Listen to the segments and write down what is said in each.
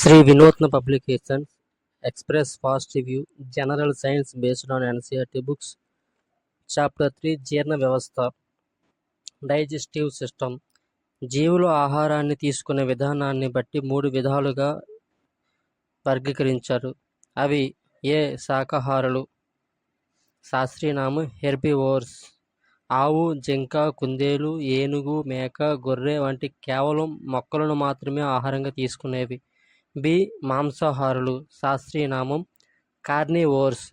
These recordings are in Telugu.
Shri Vinoothna publications express fast review general science based on NCERT books chapter three జీర్ణ వ్యవస్థ డైజెస్టివ్ సిస్టమ్. జీవులు ఆహారాన్ని తీసుకునే విధానాన్ని బట్టి మూడు విధాలుగా వర్గీకరించారు. అవి ఏ శాకాహారులు? శాస్త్రీయనామం హెర్బివోర్స్. ఆవు జింక కుందేలు ఏనుగు మేక గొర్రె వంటి కేవలం మొక్కలను మాత్రమే ఆహారంగా తీసుకునేవి. బి. మాంసాహారులు. శాస్త్రీయ నామం కార్నివోర్స్.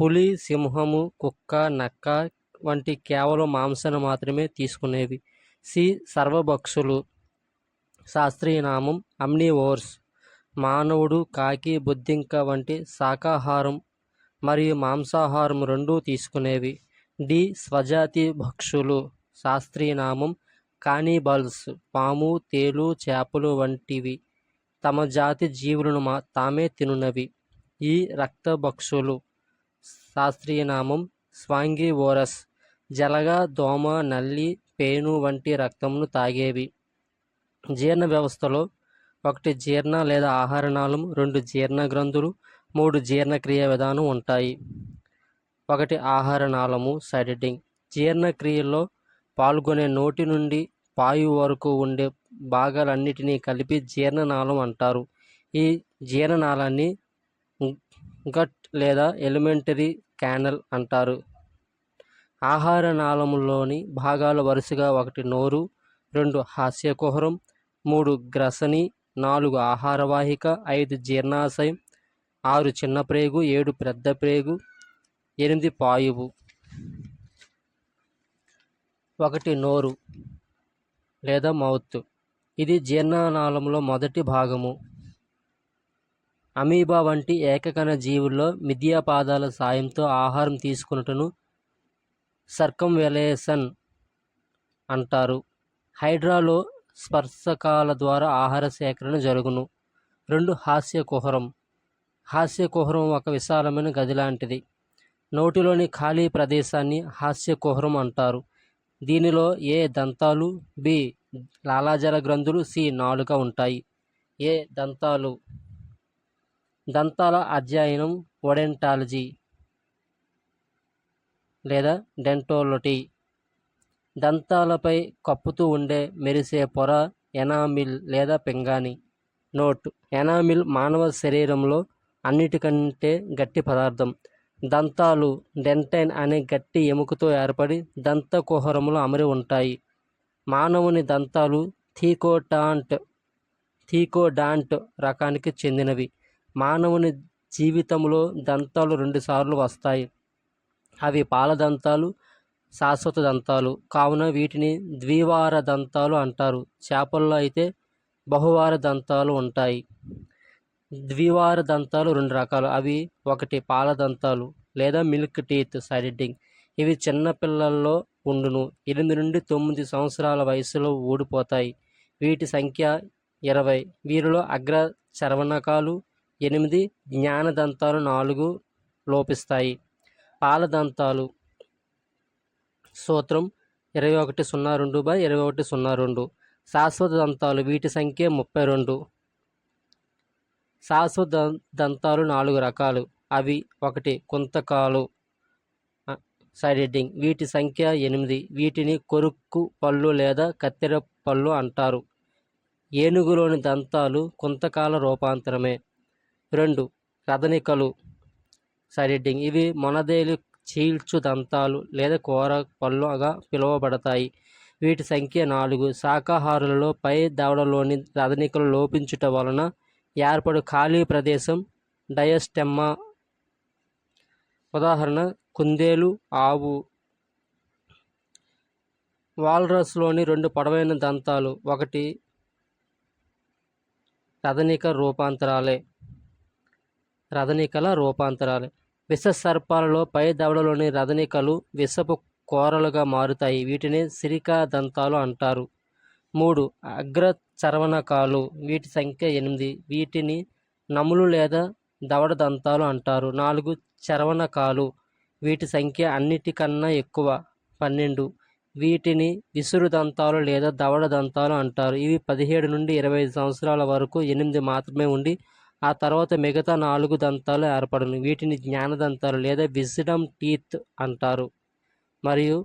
పులి సింహము కుక్క నక్క వంటి కేవలం మాంసాన్ని మాత్రమే తీసుకునేవి. సి. సర్వభక్షులు. శాస్త్రీయనామం అమ్నివోర్స్. మానవుడు కాకి బుద్ధింక వంటి శాకాహారం మరియు మాంసాహారం రెండూ తీసుకునేవి. డి. స్వజాతి భక్షులు. శాస్త్రీయ నామం పాము తేలు చేపలు వంటివి. తమ జాతి జీవులను మా తామే తినునవి ఈ రక్తభక్షులు. శాస్త్రీయ నామం స్వాంగివోరస్. జలగ దోమ నల్లి పేను వంటి రక్తమును తాగేవి. జీర్ణ వ్యవస్థలో ఒకటి జీర్ణ లేదా ఆహార నాళం రెండు జీర్ణ గ్రంథులు మూడు జీర్ణక్రియ విధానం ఉంటాయి. ఒకటి ఆహార నాళము సైడెటింగ్ జీర్ణక్రియలో పాల్గొనే నోటి నుండి పాయు వరకు ఉండే భాగాలన్నిటినీ కలిపి జీర్ణనాళం అంటారు. ఈ జీర్ణనాళాన్ని గట్ లేదా ఎలిమెంటరీ క్యానల్ అంటారు. ఆహార నాళములోని భాగాలు వరుసగా ఒకటి నోరు రెండు హాస్యకుహరం మూడు గ్రసని నాలుగు ఆహారవాహిక ఐదు జీర్ణాశయం ఆరు చిన్న ప్రేగు ఏడు పెద్ద ప్రేగు ఎనిమిది పాయువు. ఒకటి నోరు లేదా మౌత్. ఇది జీర్ణనాళంలో మొదటి భాగము. అమీబా వంటి ఏకకణ జీవుల్లో మిథ్యాపాదాల సాయంతో ఆహారం తీసుకున్నట్టును సర్కంవెలేషన్ అంటారు. హైడ్రాలో స్పర్శకాల ద్వారా ఆహార సేకరణ జరుగును. రెండు హాస్య కుహరం హాస్య కుహరం ఒక విశాలమైన గది లాంటిది. నోటిలోని ఖాళీ ప్రదేశాన్ని హాస్య కుహరం అంటారు. దీనిలో ఏ దంతాలు బి లాలాజల గ్రంథులు సి నాలుక ఉంటాయి. ఏ దంతాలు? దంతాల అధ్యయనం ఒడెంటాలజీ లేదా డెంటోలటీ దంతాలపై కప్పుతూ ఉండే మెరిసే పొర ఎనామిల్ లేదా పింగాణి నోట్. ఎనామిల్ మానవ శరీరంలో అన్నిటికంటే గట్టి పదార్థం. దంతాలు డెంటైన్ అనే గట్టి ఎముకతో ఏర్పడి దంత కుహరములు అమరి ఉంటాయి. మానవుని దంతాలు థీకోటాంట్ థీకోడాంట్ రకానికి చెందినవి. మానవుని జీవితంలో దంతాలు రెండుసార్లు వస్తాయి. అవి పాల దంతాలు శాశ్వత దంతాలు. కావున వీటిని ద్వివార దంతాలు అంటారు. చేపల్లో అయితే బహువార దంతాలు ఉంటాయి. ద్వివార దంతాలు రెండు రకాలు. అవి ఒకటి పాల దంతాలు లేదా మిల్క్ టీత్ సైడింగ్ ఇవి చిన్న పిల్లల్లో ఉండును. ఎనిమిది నుండి తొమ్మిది సంవత్సరాల వయసులో ఊడిపోతాయి. వీటి సంఖ్య ఇరవై. వీరిలో అగ్ర చర్వణకాలు ఎనిమిది జ్ఞానదంతాలు నాలుగు లోపిస్తాయి. పాలదంతాలు. సూత్రం ఇరవై ఒకటి సున్నా రెండు బై ఇరవై ఒకటి సున్నా రెండు. శాశ్వత దంతాలు వీటి సంఖ్య ముప్పై రెండు. శాశ్వత దంతాలు నాలుగు రకాలు. అవి ఒకటి కుంతకాలు. Side heading. వీటి సంఖ్య ఎనిమిది. వీటిని కొరుక్కు పళ్ళు లేదా కత్తెర పళ్ళు అంటారు. ఏనుగులోని దంతాలు కుంతకాల రూపాంతరమే. రెండు. రథనికలు సైడ్ హెడ్డింగ్. ఇవి మొనదేలు చీల్చు దంతాలు లేదా కూర పళ్ళుగా పిలువబడతాయి. వీటి సంఖ్య నాలుగు. శాకాహారులలో పై దవడలోని రదనికలు లోపించుట వలన ఏర్పడు ఖాళీ ప్రదేశం డయస్టెమ్మా ఉదాహరణ కుందేలు ఆవు. వాల్రస్లోని రెండు పొడవైన దంతాలు ఒకటి రథనిక రూపాంతరాలే. రథనికల రూపాంతరాలే. విష సర్పాలలో పై దవడలోని రథనికలు విషపు కూరలుగా మారుతాయి. వీటిని సిరికా దంతాలు అంటారు. మూడు అగ్ర చర్వణకాలు వీటి సంఖ్య ఎనిమిది. వీటిని నములు లేదా దవడ దంతాలు అంటారు. నాలుగు చరవణకాలు. వీటి సంఖ్య అన్నిటికన్నా ఎక్కువ. పన్నెండు. వీటిని విసురు దంతాలు లేదా దవడ దంతాలు అంటారు. ఇవి పదిహేడు నుండి ఇరవై ఐదు సంవత్సరాల వరకు ఎనిమిది మాత్రమే ఉండి ఆ తర్వాత మిగతా నాలుగు దంతాలు ఏర్పడను. వీటిని జ్ఞానదంతాలు లేదా విజిడమ్ టీత్ అంటారు. మరియు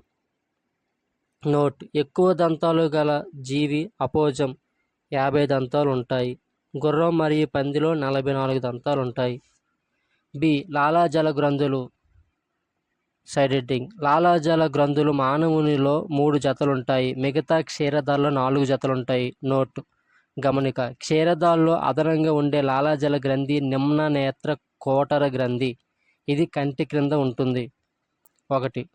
నోట్. ఎక్కువ దంతాలు గల జీవి అపోజం యాభై దంతాలు ఉంటాయి. గుర్రం మరియు పందిలో నలభై నాలుగు దంతాలు ఉంటాయి. బి. లాలాజల గ్రంథులు. Side heading. లాలాజల గ్రంథులు మానవునిలో మూడు జతలుంటాయి. మిగతా క్షీరదాల్లో నాలుగు జతలుంటాయి. నోట్. గమనిక. క్షీరదాల్లో అదనంగా ఉండే లాలాజల గ్రంథి నిమ్న నేత్ర కోటర గ్రంథి. ఇది కంటి క్రింద ఉంటుంది. ఒకటి.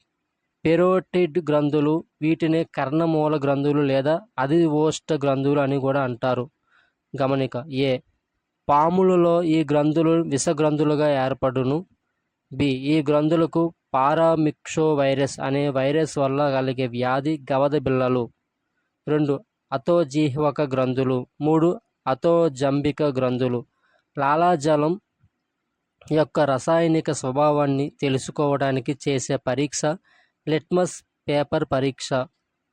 పెరోటిడ్ గ్రంథులు వీటిని కర్ణమూల గ్రంథులు లేదా అధివోష్ట గ్రంథులు అని కూడా అంటారు. గమనిక. ఏ. పాములలో ఈ గ్రంథులు విషగ్రంథులుగా ఏర్పడును? బి. ఈ గ్రంథులకు పారామిక్షో వైరస్ అనే వైరస్ వల్ల కలిగే వ్యాధి గవద బిళ్ళలు. రెండు. అతోజీహ్వక గ్రంథులు. మూడు. అతోజంబిక గ్రంథులు. లాలాజలం యొక్క రసాయనిక స్వభావాన్ని తెలుసుకోవడానికి చేసే పరీక్ష లిట్మస్ పేపర్ పరీక్ష.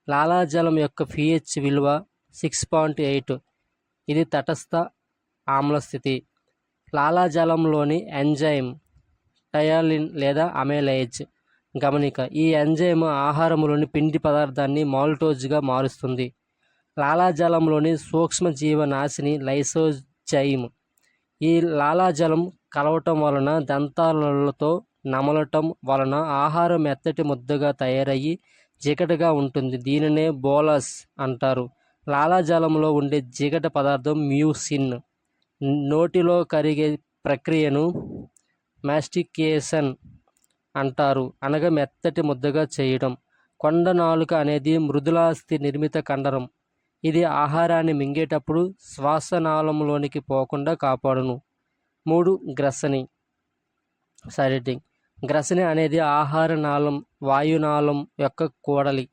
లాలాజలం యొక్క పిహెచ్ విలువ సిక్స్ పాయింట్ ఎయిట్. ఇది తటస్థ ఆమ్ల స్థితి. లాలాజలంలోని ఎంజైమ్ టయాలిన్ లేదా అమెలైజ్. గమనిక ఈ ఎంజైమ్ ఆహారంలోని పిండి పదార్థాన్ని మాల్టోజ్గా మారుస్తుంది. లాలాజలంలోని సూక్ష్మజీవనాశిని లైసోజైమ్. ఈ లాలాజలం కలవటం వలన దంతాలతో నమలటం వలన ఆహారం మెత్తటి ముద్దగా తయారయ్యి జిగటగా ఉంటుంది. దీనినే బోలస్ అంటారు. లాలాజలంలో ఉండే జిగట పదార్థం మ్యూసిన్. నోటిలో కరిగే ప్రక్రియను మాస్టికేషన్ అంటారు. అనగా మెత్తటి ముద్దగా చేయడం. కొండ నాలుక అనేది మృదులాస్థి నిర్మిత కండరం. ఇది ఆహారాన్ని మింగేటప్పుడు శ్వాసనాళంలోనికి పోకుండా కాపాడును. మూడు గ్రసని. సైడింగ్ గ్రసని అనేది ఆహార నాళం వాయునాళం యొక్క కూడలి.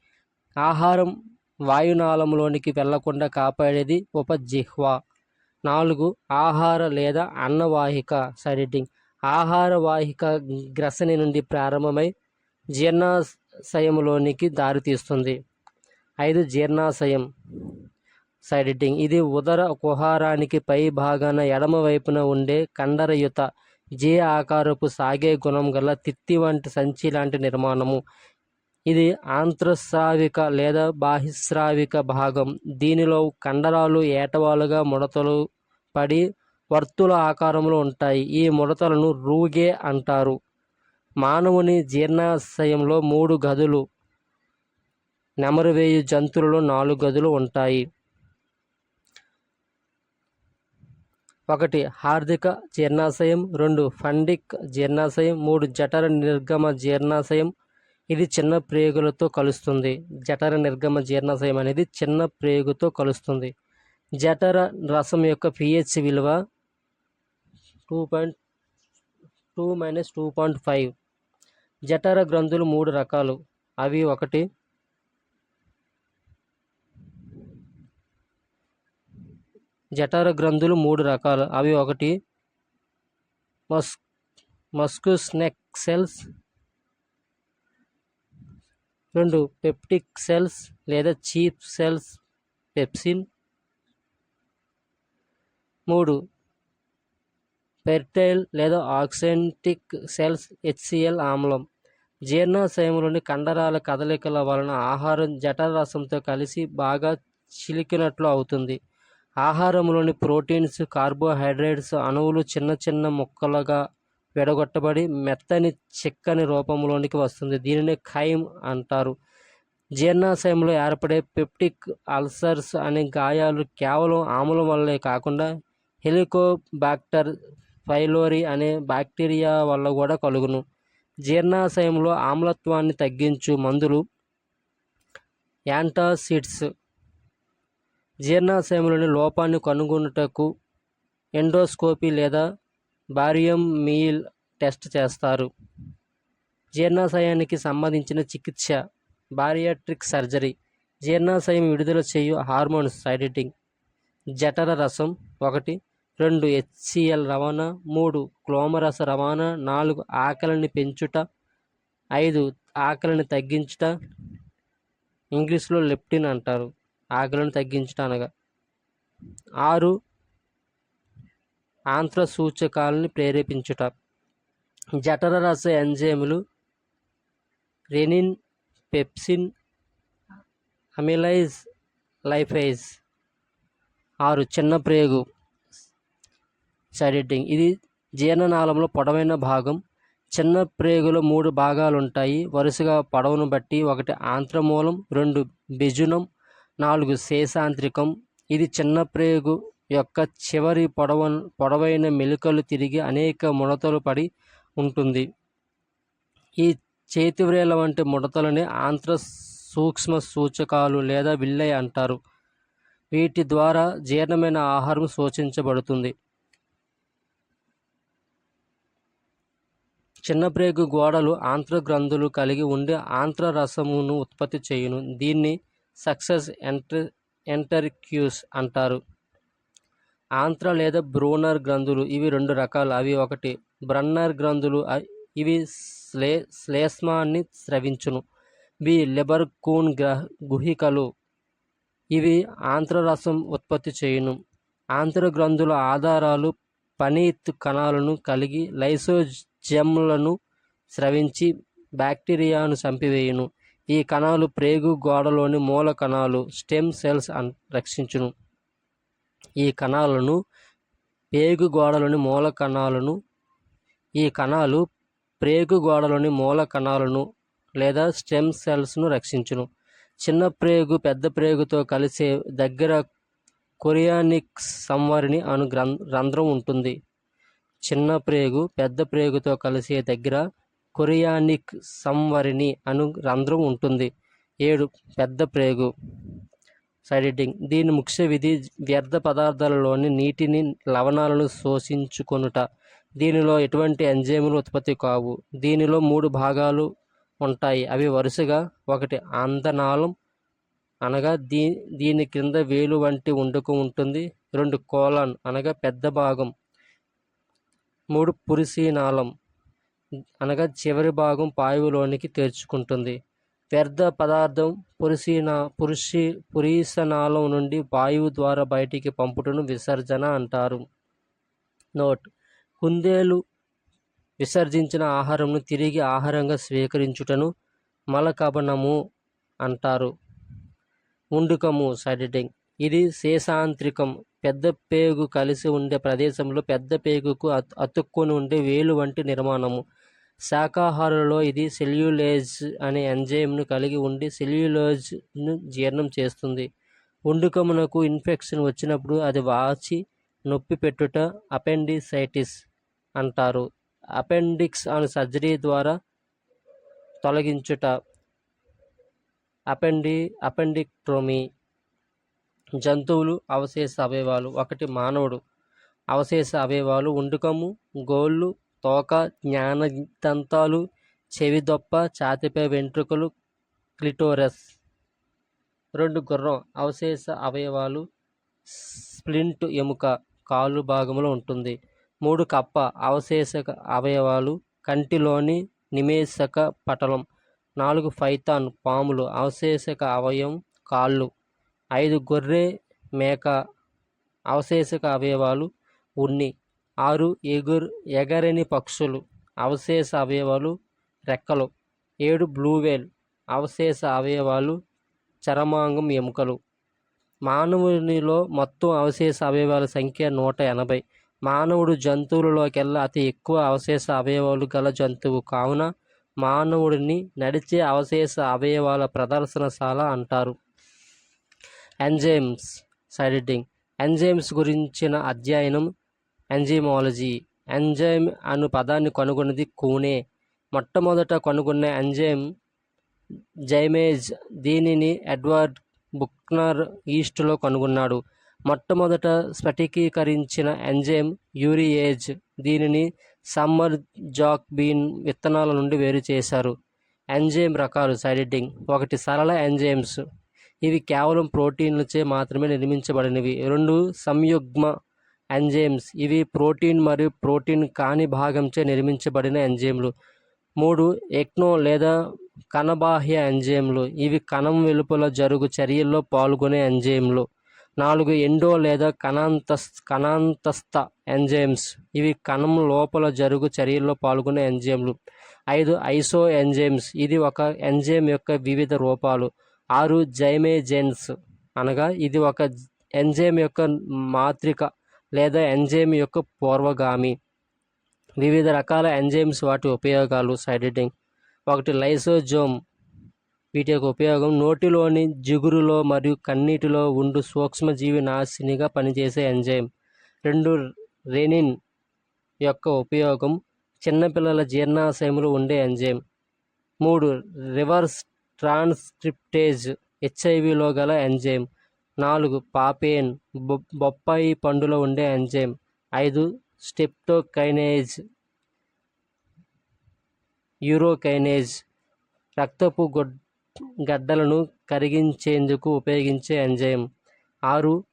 ఆహారం వాయునాళంలోనికి వెళ్ళకుండా కాపాడేది ఉపజిహ్వ నాలుగు ఆహార లేదా అన్నవాహిక. సైడింగ్ ఆహార వాహిక గ్రసని నుండి ప్రారంభమై జీర్ణాశయంలోనికి దారితీస్తుంది. ఐదు జీర్ణాశయం. సైడిటింగ్ ఇది ఉదర కుహారానికి పై భాగాన ఎడమ వైపున ఉండే కండరయుత. జే ఆకారపు సాగే గుణం గల తిత్తి వంటి సంచి లాంటి నిర్మాణము. ఇది ఆంత్రస్రావిక లేదా బాహిస్రావిక భాగం. దీనిలో కండరాలు ఏటవాలుగా ముడతలు పడి వర్తుల ఆకారంలో ఉంటాయి. ఈ ముడతలను రూగే అంటారు. మానవుని జీర్ణాశయంలో మూడు గదులు నెమరువేయు జంతువులలో నాలుగు గదులు ఉంటాయి. ఒకటి హార్దిక జీర్ణాశయం. రెండు ఫండిక్ జీర్ణాశయం. మూడు జఠర నిర్గమ జీర్ణాశయం. ఇది చిన్న ప్రేగులతో కలుస్తుంది. జఠర నిర్గమ జీర్ణాశయం అనేది చిన్న ప్రేగుతో కలుస్తుంది. జఠర రసం యొక్క పిహెచ్ విలువ two point two minus two point five జఠర గ్రంథులు మూడు రకాలు. అవి ఒకటి జఠర గ్రంథులు మూడు రకాలు. అవి ఒకటి మస్ మస్కుస్ నెక్ సెల్స్ రెండు పెప్టిక్ సెల్స్ లేదా చీప్ సెల్స్ పెప్సిన్ మూడు పెర్టైల్ లేదా ఆక్సెంటిక్ సెల్స్ హెచ్సిఎల్ ఆమ్లం. జీర్ణాశయంలోని కండరాల కదలికల వలన ఆహారం జఠర రసంతో కలిసి బాగా చిలికినట్లు అవుతుంది. ఆహారంలోని ప్రోటీన్స్ కార్బోహైడ్రేట్స్ అణువులు చిన్న చిన్న ముక్కలుగా విడగొట్టబడి మెత్తని చిక్కని రూపంలోనికి వస్తుంది. దీనిని ఖైమ్ అంటారు. జీర్ణాశయంలో ఏర్పడే పెప్టిక్ అల్సర్స్ అనే గాయాలు కేవలం ఆమ్లం వల్లే కాకుండా హెలికోబాక్టర్ ఫైలోరీ అనే బ్యాక్టీరియా వల్ల కూడా కలుగును. జీర్ణాశయంలో ఆమ్లత్వాన్ని తగ్గించు మందులు యాంటాసిడ్స్. జీర్ణాశయంలోని లోపాన్ని కనుగొనుటకు ఎండోస్కోపీ లేదా బారియం మీల్ టెస్ట్ చేస్తారు. జీర్ణాశయానికి సంబంధించిన చికిత్స బారియాట్రిక్ సర్జరీ జీర్ణాశయం విడుదల చేయు హార్మోన్స్ సైడిటింగ్ జఠర రసం ఒకటి రెండు హెచ్సిఎల్ రవాణా మూడు క్లోమరస రవాణా నాలుగు ఆకలిని పెంచుట ఐదు ఆకలిని తగ్గించుట ఇంగ్లీష్లో లెప్టిన్ అంటారు ఆకలిని తగ్గించుట అనగా. ఆరు ఆంత్ర సూచకాలని ప్రేరేపించుట. జఠర రస ఎంజైములు రెనిన్ పెప్సిన్ అమిలైజ్ లైఫైజ్. ఆరు చిన్న ప్రేగు. సైడెడ్డింగ్ ఇది జీర్ణనాళంలో పొడవైన భాగం. చిన్న ప్రేగులో మూడు భాగాలు ఉంటాయి వరుసగా పొడవును బట్టి ఒకటి ఆంత్రమూలం రెండు బిజునం నాలుగు శేషాంత్రికం. ఇది చిన్న ప్రేగు యొక్క చివరి పొడవ పొడవైన మెలికలు తిరిగి అనేక ముడతలు పడి ఉంటుంది. ఈ చేతివ్రేల వంటి ముడతలని ఆంత్ర సూక్ష్మ సూచకాలు లేదా విల్లై అంటారు. వీటి ద్వారా జీర్ణమైన ఆహారం సూచించబడుతుంది చిన్న ప్రేగు గోడలు ఆంత్రగ్రంథులు కలిగి ఉండి ఆంత్ర రసమును ఉత్పత్తి చేయును. దీన్ని సక్సెస్ ఎంటర్ ఎంటర్క్యూస్ అంటారు. ఆంత్ర లేదా బ్రూనర్ గ్రంథులు ఇవి రెండు రకాలు. అవి ఒకటి బ్రన్నర్ గ్రంథులు ఇవి శ్లే శ్లేష్మాన్ని స్రవించును. బి లిబర్ కూన్ గ్రహ గుహికలు ఇవి ఆంత్రరసం ఉత్పత్తి చేయును. ఆంత్ర గ్రంథుల ఆధారాలు పనీత్ కణాలను కలిగి లైసోజెమ్లను స్రవించి బ్యాక్టీరియాను చంపివేయును. ఈ కణాలు ప్రేగు గోడలోని మూల కణాలు స్టెమ్ సెల్స్ అన్ రక్షించును. ఈ కణాలను పేగు గోడలోని మూల కణాలను ఈ కణాలు ప్రేగు గోడలోని మూల కణాలను లేదా స్టెమ్ సెల్స్ను రక్షించును. చిన్న ప్రేగు పెద్ద ప్రేగుతో కలిసే దగ్గర కొరియానిక్స్ సంవరిణి అను రంధ్రం ఉంటుంది. చిన్న ప్రేగు పెద్ద ప్రేగుతో కలిసే దగ్గర కొరియానిక్ సంవరిణి అను రంధ్రం ఉంటుంది. ఏడు పెద్ద ప్రేగు. సైడిడ్డింగ్ దీని ముఖ్య విధి వ్యర్థ పదార్థాలలోని నీటిని లవణాలను శోషించుకొనుట. దీనిలో ఎటువంటి ఎంజైములు ఉత్పత్తి కావు. దీనిలో మూడు భాగాలు ఉంటాయి. అవి వరుసగా ఒకటి అందనాళం అనగా దీ దీని క్రింద వేలు వంటి ఉండుకు ఉంటుంది. రెండు కోలాన్ అనగా పెద్ద భాగం. మూడు పురిసీనాళం అనగా చివరి భాగం పాయువులోనికి తెరుచుకుంటుంది. వ్యర్థ పదార్థం పురుషీన పురుషి పురీసనాళం నుండి వాయువు ద్వారా బయటికి పంపుటను విసర్జన అంటారు. నోట్. కుందేలు విసర్జించిన ఆహారంను తిరిగి ఆహారంగా స్వీకరించుటను మలకబనము అంటారు. ఉండుకము సడిటింగ్ ఇది శేషాంత్రికం. పెద్ద పేగు కలిసి ఉండే ప్రదేశంలో పెద్ద పేగుకు అత్ అతుక్కొని ఉండే వేలు వంటి నిర్మాణము. శాకాహారులలో ఇది సెల్యులేజ్ అనే ఎంజైమ్ను కలిగి ఉండి సెల్యులోజ్ను జీర్ణం చేస్తుంది. ఉండుకమునకు ఇన్ఫెక్షన్ వచ్చినప్పుడు అది వాచి నొప్పి పెట్టుట అపెండిసైటిస్ అంటారు. అపెండిక్స్ అను సర్జరీ ద్వారా తొలగించుట. అపెండి అపెండిక్ట్రోమీ జంతువులు అవశేష అవయవాలు. ఒకటి మానవుడు. అవశేష అవయవాలు ఉండుకము గోళ్ళు తోక జ్ఞానదంతాలు చెవిదొప్ప ఛాతిపై వెంట్రుకలు క్లిటోరస్. రెండు గుర్రం అవశేష అవయవాలు స్ప్లింట్ ఎముక కాలు భాగంలో ఉంటుంది. మూడు కప్ప అవశేషక అవయవాలు కంటిలోని నిమేషక పటలం. నాలుగు ఫైతాన్ పాములు అవశేషక అవయవం కాళ్ళు. ఐదు గొర్రె మేక అవశేషక అవయవాలు ఉన్ని. ఆరు ఎగురు ఎగరని పక్షులు అవశేష అవయవాలు రెక్కలు. ఏడు బ్లూవేల్ అవశేష అవయవాలు చరమాంగం ఎముకలు. మానవునిలో మొత్తం అవశేష అవయవాల సంఖ్య నూట ఎనభై. మానవుడు జంతువులలోకెల్లా అతి ఎక్కువ అవశేష అవయవాలు గల జంతువు కావున మానవుడిని నడిచే అవశేష అవయవాల ప్రదర్శనశాల అంటారు. ఎంజైమ్స్ సైడిడ్డింగ్ ఎంజైమ్స్ గురించిన అధ్యయనం ఎంజైమాలజీ. ఎంజైమ్ అను పదాన్ని కనుగొన్నది కూనే. మొట్టమొదట కనుగొన్న ఎంజైమ్ జైమేజ్ దీనిని ఎడ్వర్డ్ బుక్నర్ ఈస్ట్లో కనుగొన్నాడు. మొట్టమొదట స్ఫటికీకరించిన ఎంజైమ్ యూరియేజ్ దీనిని సమ్మర్ జాక్ బీన్ విత్తనాల నుండి వేరు చేశారు. ఎంజైమ్ రకాలు సైడెడ్డింగ్ ఒకటి సరళ ఎంజైమ్స్. ఇవి కేవలం ప్రోటీన్లచే మాత్రమే నిర్మించబడినవి. రెండు సంయుగ్మ ఎంజైమ్స్. ఇవి ప్రోటీన్ మరియు ప్రోటీన్ కాని భాగంచే నిర్మించబడిన ఎంజైమ్లు. మూడు ఎక్నో లేదా కణబాహ్య ఎంజైమ్లు. ఇవి కణం వెలుపల జరుగు చర్యల్లో పాల్గొనే ఎంజైమ్లు. నాలుగు ఎండో లేదా కణాంతస్ కణాంతస్థ ఎంజైమ్స్. ఇవి కణం లోపల జరుగు చర్యల్లో పాల్గొనే ఎంజైమ్లు. ఐదు ఐసో ఎంజైమ్స్. ఇది ఒక ఎంజైమ్ యొక్క వివిధ రూపాలు. ఆరు జైమేజెన్స్ అనగా ఇది ఒక ఎంజైమ్ యొక్క మాత్రిక. లేదా ఎంజైమ్ యొక్క పూర్వగామి. వివిధ రకాల ఎంజైమ్స్ వాటి ఉపయోగాలు. సైడ్ ఎడిటింగ్ ఒకటి లైసోజోమ్. వీటి యొక్క ఉపయోగం నోటిలోని జిగురులో మరియు కన్నీటిలో ఉండు సూక్ష్మజీవి నాశినిగా పనిచేసే ఎంజైమ్. రెండు రెనిన్ యొక్క ఉపయోగం చిన్నపిల్లల జీర్ణాశయములు ఉండే ఎంజైమ్. మూడు రివర్స్ ట్రాన్స్క్రిప్టేజ్ హెచ్ఐవిలో గల ఎంజైమ్. నాలుగు పాపేన్ బొ బొప్పాయి పండులో ఉండే ఎంజైమ్. ఐదు స్టెప్టోకైనేజ్. యూరోకైనేజ్. రక్తపు గొడ్ గడ్డలను కరిగించేందుకు ఉపయోగించే ఎంజైమ్. ఆరు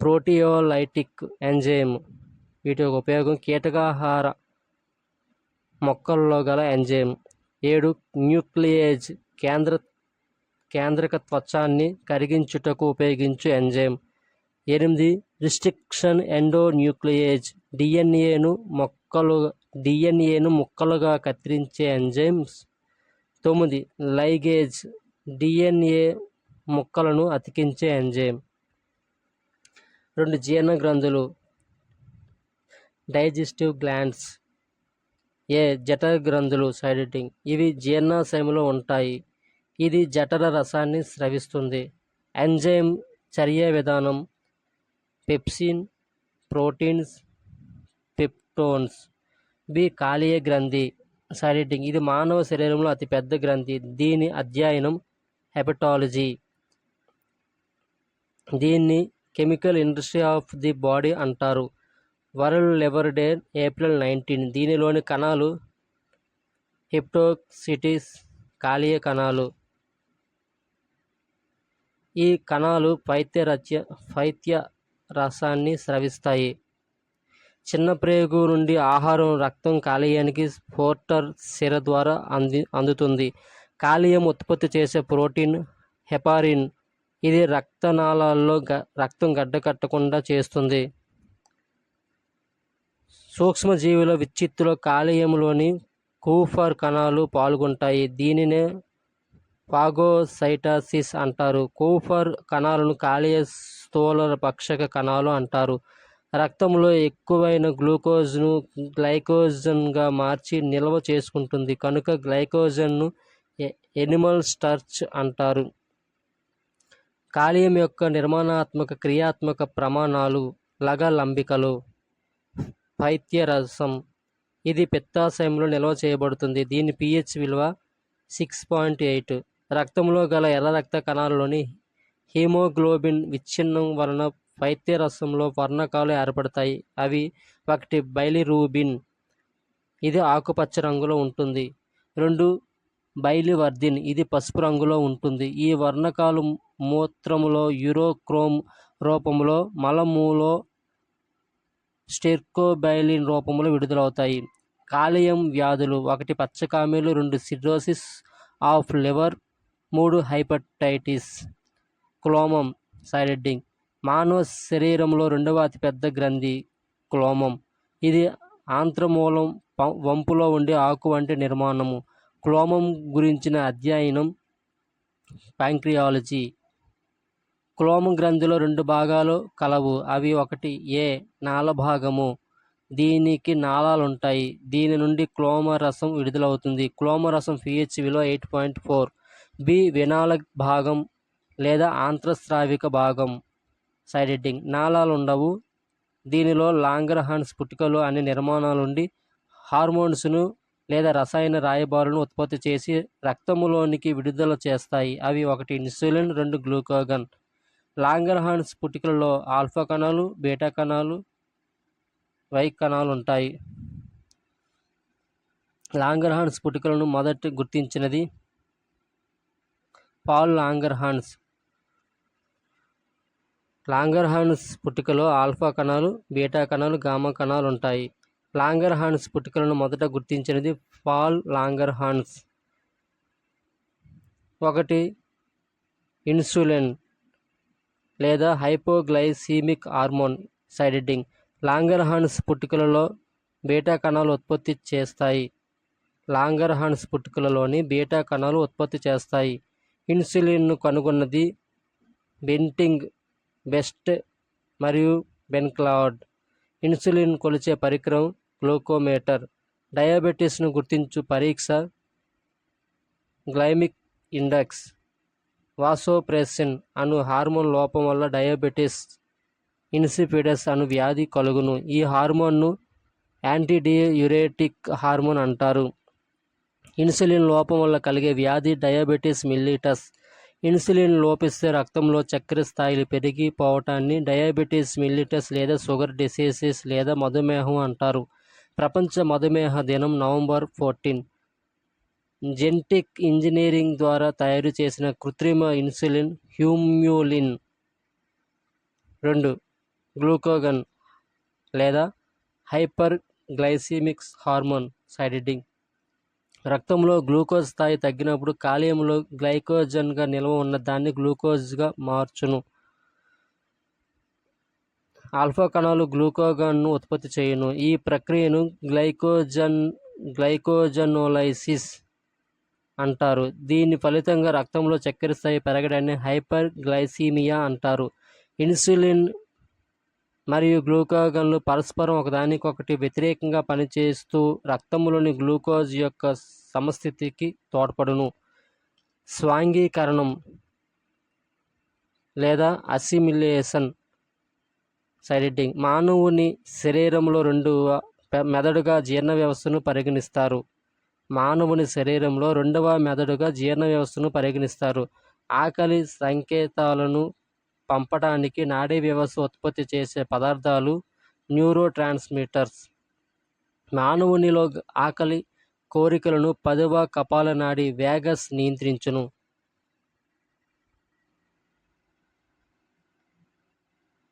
ప్రోటియోలైటిక్ ఎంజైమ్. వీటి యొక్క ఉపయోగం కీటకాహార మొక్కల్లో గల ఎంజైమ్. ఏడు న్యూక్లియేజ్. కేంద్ర కేంద్రక త్వచాన్ని కరిగించుటకు ఉపయోగించు ఎంజైమ్. ఎనిమిది రిస్ట్రిక్షన్ ఎండో న్యూక్లియేజ్ డిఎన్ఏను మొక్కలు డిఎన్ఏను ముక్కలుగా కత్తిరించే ఎంజైమ్స్. తొమ్మిది లైగేజ్. డిఎన్ఏ ముక్కలను అతికించే ఎంజైమ్. రెండు జీర్ణ గ్రంథులు డైజెస్టివ్ గ్లాండ్స్. ఏ జఠర గ్రంథులు సైడెటింగ్. ఇవి జీర్ణాశయంలో ఉంటాయి. ఇది జఠర రసాన్ని స్రవిస్తుంది. ఎంజైమ్ చర్య విధానం పెప్సిన్ ప్రోటీన్స్ పెప్టోన్స్. బి కాలియ గ్రంథి. సైడెటింగ్ ఇది మానవ శరీరంలో అతిపెద్ద గ్రంథి. దీని అధ్యయనం హెపటాలజీ. దీన్ని chemical industry of the body అంటారు. World liver day April nineteen. దీనిలోని కణాలు హిప్టోసిటీస్ కాలియ కణాలు. ఈ కణాలు పైత్య రచ పైత్య రసాన్ని స్రవిస్తాయి. చిన్న ప్రేగు నుండి ఆహారం రక్తం కాలేయానికి పోర్టర్ సిర ద్వారా అంది అందుతుంది. కాలేయం ఉత్పత్తి చేసే ప్రోటీన్ హెపారిన్. ఇది రక్తనాళాల్లో గ రక్తం గడ్డకట్టకుండా చేస్తుంది. సూక్ష్మజీవుల విచ్చిత్తులో కాలేయంలోని కూఫర్ కణాలు పాల్గొంటాయి. దీనినే ఫాగోసైటాసిస్ అంటారు. కూఫర్ కణాలను కాలేయ స్థూల పక్షక కణాలు అంటారు. రక్తంలో ఎక్కువైన గ్లూకోజ్ను గ్లైకోజన్గా మార్చి నిల్వ చేసుకుంటుంది. కనుక గ్లైకోజన్ను ఎనిమల్ స్టార్చ్ అంటారు. కాలియం యొక్క నిర్మాణాత్మక క్రియాత్మక ప్రమాణాలు లగలంబికలు పైత్య రసం ఇది పిత్తాశయంలో నిల్వ చేయబడుతుంది. దీని పిహెచ్ విలువ సిక్స్ పాయింట్ ఎయిట్. రక్తంలో గల ఎర్ర రక్త కణాలలోని హీమోగ్లోబిన్ విచ్ఛిన్నం వలన పైత్య రసంలో వర్ణకాలు ఏర్పడతాయి. అవి ఒకటి బైలిరూబిన్. ఇది ఆకుపచ్చ రంగులో ఉంటుంది. రెండు బైలివర్దిన్ ఇది పసుపు రంగులో ఉంటుంది. ఈ వర్ణకాలు మూత్రములో యూరోక్రోమ్ రూపంలో మలములో స్టెర్కోబైలిన్ రూపంలో విడుదలవుతాయి. కాలేయం వ్యాధులు. ఒకటి పచ్చకామెలు. రెండు సిరోసిస్ ఆఫ్ లివర్ మూడు హైపటైటిస్ క్లోమం సైడెడ్డింగ్ మానవ శరీరంలో రెండవ అతిపెద్ద గ్రంథి క్లోమం. ఇది ఆంత్రమూలం వంపులో ఉండే ఆకు వంటి నిర్మాణము. క్లోమం గురించిన అధ్యయనం ప్యాంక్రియాలజీ. క్లోమం గ్రంథిలో రెండు భాగాలు కలవు. అవి ఒకటి ఏ నాల భాగము దీనికి నాళాలు ఉంటాయి దీని నుండి క్లోమ రసం విడుదలవుతుంది. క్లోమ రసం పిహెచ్ విలువ ఎయిట్ పాయింట్ ఫోర్. బి వినాల భాగం లేదా ఆంత్రస్రావిక భాగం. సైడ్ హెడ్డింగ్ నాళాలు ఉండవు దీనిలో లాంగ్రహాన్స్ పుట్టుకలు అనే నిర్మాణాలుండి హార్మోన్స్ను లేదా రసాయన రాయబారులను ఉత్పత్తి చేసి రక్తములోనికి విడుదల చేస్తాయి. అవి ఒకటి ఇన్సులిన్ రెండు గ్లూకోగన్. లాంగర్హాన్స్ పుట్టుకలలో ఆల్ఫా కణాలు బీటా కణాలు వై కణాలు ఉంటాయి లాంగర్హాన్స్ పుట్టుకలను మొదట గుర్తించినది పాల్ లాంగర్హాన్స్ లాంగర్హాన్స్ పుట్టుకలో ఆల్ఫా కణాలు బీటా కణాలు గామా కణాలు ఉంటాయి. లాంగర్హాన్స్ పుట్టుకలను మొదట గుర్తించినది పాల్ లాంగర్హాన్స్ ఒకటి ఇన్సులిన్ లేదా hypoglycaemic hormone side Langerhans Langer పుట్టుకలలో beta కణాలు ఉత్పత్తి చేస్తాయి. లాంగర్హాన్స్ పుట్టుకలలోని బీటా కణాలు ఉత్పత్తి చేస్తాయి. ఇన్సులిన్ను కనుగొన్నది బెంటింగ్ బెస్ట్ మరియు బెన్క్లాడ్. ఇన్సులిన్ కొలిచే పరికరం గ్లూకోమీటర్. డయాబెటీస్ను గుర్తించు పరీక్ష గ్లైమిక్ ఇండెక్స్. వాసోప్రెసిన్ అను హార్మోన్ లోపం వల్ల డయాబెటీస్ ఇన్సిపిడస్ అను వ్యాధి కలుగును. ఈ హార్మోన్ను యాంటీడియూరేటిక్ హార్మోన్ అంటారు. ఇన్సులిన్ లోపం వల్ల కలిగే వ్యాధి డయాబెటీస్ మిల్లిటస్. ఇన్సులిన్ లోపిస్తే రక్తంలో చక్కెర స్థాయిలు పెరిగిపోవటాన్ని డయాబెటీస్ మిల్లిటస్ లేదా షుగర్ డిసీజెస్ లేదా మధుమేహం అంటారు. ప్రపంచ మధుమేహ దినం నవంబర్ ఫోర్టీన్. జెనెటిక్ ఇంజనీరింగ్ ద్వారా తయారు చేసిన కృత్రిమ ఇన్సులిన్ హ్యూమ్యూలిన్. రెండు. గ్లూకోగన్ లేదా హైపర్ గ్లైసిమిక్స్ హార్మోన్. సైడ్ రక్తంలో గ్లూకోజ్ స్థాయి తగ్గినప్పుడు కాలేయంలో గ్లైకోజన్గా నిల్వ ఉన్న దాన్ని గ్లూకోజ్గా మార్చును. ఆల్ఫా కణాలు గ్లూకోగాన్ను ఉత్పత్తి చేయును. ఈ ప్రక్రియను గ్లైకోజన్ గ్లైకోజనోలైసిస్ అంటారు. దీని ఫలితంగా రక్తంలో చక్కెర స్థాయి పెరగడాన్ని హైపర్ గ్లైసీమియా అంటారు. ఇన్సులిన్ మరియు గ్లూకాగన్లు పరస్పరం ఒకదానికొకటి వ్యతిరేకంగా పనిచేస్తూ రక్తంలోని గ్లూకోజ్ యొక్క సమస్థితికి తోడ్పడును. స్వాంగీకరణం లేదా అసిమిలేషన్. సైడ్ మానవుని శరీరంలో రెండు మెదడుగా జీర్ణ వ్యవస్థను పరిగణిస్తారు. మానవుని శరీరంలో రెండవ మెదడుగా జీర్ణ వ్యవస్థను పరిగణిస్తారు. ఆకలి సంకేతాలను పంపడానికి నాడీ వ్యవస్థ ఉత్పత్తి చేసే పదార్థాలు న్యూరో ట్రాన్స్మిటర్స్ మానవునిలో ఆకలి కోరికలను పదవ కపాల నాడి వేగస్ నియంత్రించును.